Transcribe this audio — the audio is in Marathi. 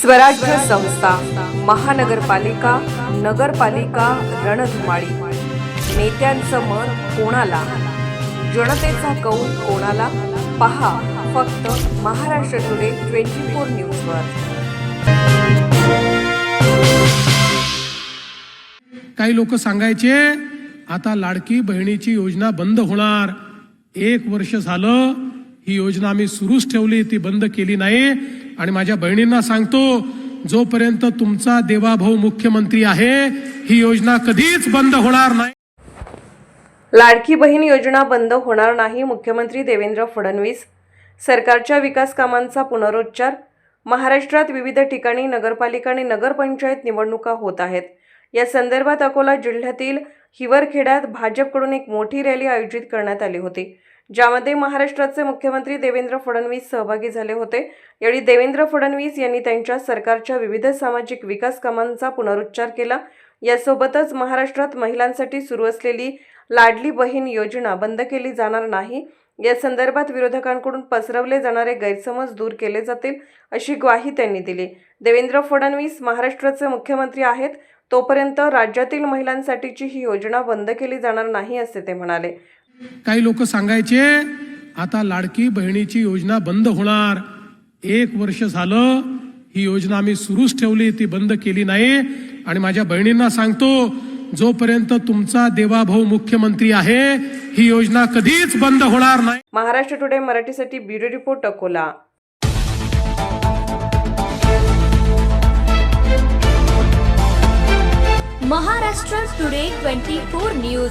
स्वराज्य संस्था महानगरपालिका नगरपालिका रणधुमाळी. नेत्यांचं मन कोणाला? जनतेचा कौल कोणाला? पहा फक्त महाराष्ट्र टुडे ट्वेंटी फोर न्यूजवर काही लोक सांगायचे आता लाडकी बहिणीची योजना बंद होणार. एक वर्ष झालं ही योजना आम्ही सुरूच ठेवली ती बंद केली नाही. आणि माझ्या बहिणींना सांगतो जोपर्यंत तुमचा देवाभाऊ मुख्यमंत्री आहे ही योजना कधीच बंद होणार नाही. लाडकी बहीण योजना बंद होणार नाही मुख्यमंत्री देवेंद्र फडणवीस. सरकारच्या विकास कामांचा पुनरुच्चार. महाराष्ट्रात विविध ठिकाणी नगरपालिका आणि नगरपंचायत निवडणुका होत आहेत. या संदर्भात अकोला जिल्ह्यातील हिवरखेड्यात भाजपकडून एक मोठी रॅली आयोजित करण्यात आली होती. ज्यामध्ये महाराष्ट्राचे मुख्यमंत्री देवेंद्र फडणवीस सहभागी झाले होते. यावेळी देवेंद्र फडणवीस यांनी त्यांच्या सरकारच्या विविध सामाजिक विकास कामांचा पुनरुच्चार केला. यासोबतच महाराष्ट्रात महिलांसाठी सुरू असलेली लाडली बहीण योजना बंद केली जाणार नाही. या संदर्भात विरोधकांकडून पसरवले जाणारे गैरसमज दूर केले जातील अशी ग्वाही त्यांनी दिली. देवेंद्र फडणवीस महाराष्ट्राचे मुख्यमंत्री आहेत तोपर्यंत राज्यातील महिलांसाठीची ही योजना बंद केली जाणार नाही असे ते म्हणाले. काही लोक सांगायचे आता लाडकी बहिणीची योजना बंद होणार. एक वर्ष झालं ही योजना आम्ही सुरूच ठेवली ती बंद केली नाही. आणि माझ्या बहिणींना सांगतो जोपर्यंत तुमचा देवाभाऊ मुख्यमंत्री आहे ही योजना कधीच बंद होणार नाही. महाराष्ट्र टुडे मराठीसाठी bureau report Akola. Maharashtra today twenty four news.